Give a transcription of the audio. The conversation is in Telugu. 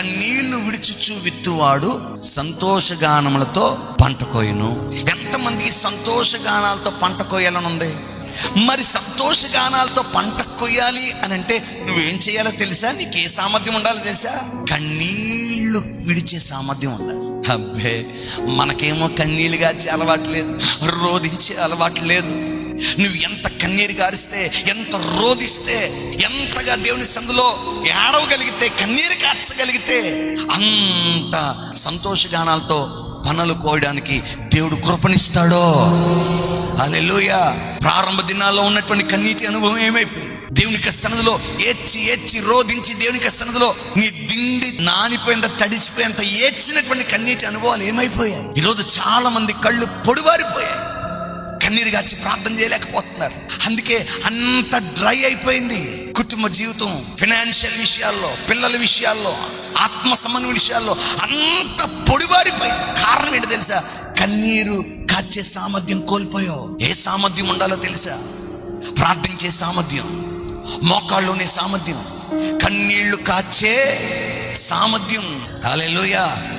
కన్నీళ్ళు విడిచుచు విత్తువాడు సంతోషగానములతో పంట కోయను. ఎంతమందికి సంతోషగానాలతో పంట కోయాలని ఉంది మరి సంతోషగానాలతో పంట కొయ్యాలి అని అంటే నువ్వేం చేయాలో తెలుసా? నీకు ఏ సామర్థ్యం ఉండాలో తెలుసా? కన్నీళ్ళు విడిచే సామర్థ్యం ఉండాలి. అబ్బే మనకేమో కన్నీళ్ళు గార్చే అలవాటు లేదు రోధించే అలవాటు లేదు. నువ్వు ఎంత కన్నీరు గారిస్తే ఎంత రోధిస్తే ఎంతగా దేవుని సందులో ఏడవగలిగితే కన్నీరు కార్చగలిగితే అంత సంతోషగానాలతో పనులు కోయడానికి దేవుడు కృపనిస్తాడో. అలెలుయ ప్రారంభ దినాల్లో ఉన్నటువంటి కన్నీటి అనుభవం ఏమైపోయింది? దేవునికి సన్నదిలో ఏడ్చి ఏడ్చి రోధించి దేవునికి సన్నదిలో నీ దిండి నానిపోయేంత తడిచిపోయేంత ఏడ్చినటువంటి కన్నీటి అనుభవాలు ఏమైపోయాయి? ఈరోజు చాలా మంది కళ్ళు పొడివారి కన్నీరు గాచి ప్రార్థన చేయలేకపోతున్నారు. అందుకే అంత డ్రై అయిపోయింది కుటుంబ జీవితం ఫినాన్షియల్ విషయాల్లో పిల్లల విషయాల్లో ఆత్మ సంబంధం విషయాల్లో అంత పొడిబారిపోయింది. కారణం ఏంటి తెలుసా? కన్నీరు కాచే సామర్థ్యం కోల్పోయావు ఏ సామర్థ్యం ఉండాలో తెలుసా? ప్రార్థించే సామర్థ్యం మోకాళ్ళలోనే సామర్థ్యం. కన్నీళ్ళు కాచే సామర్థ్యం. అలెలుయా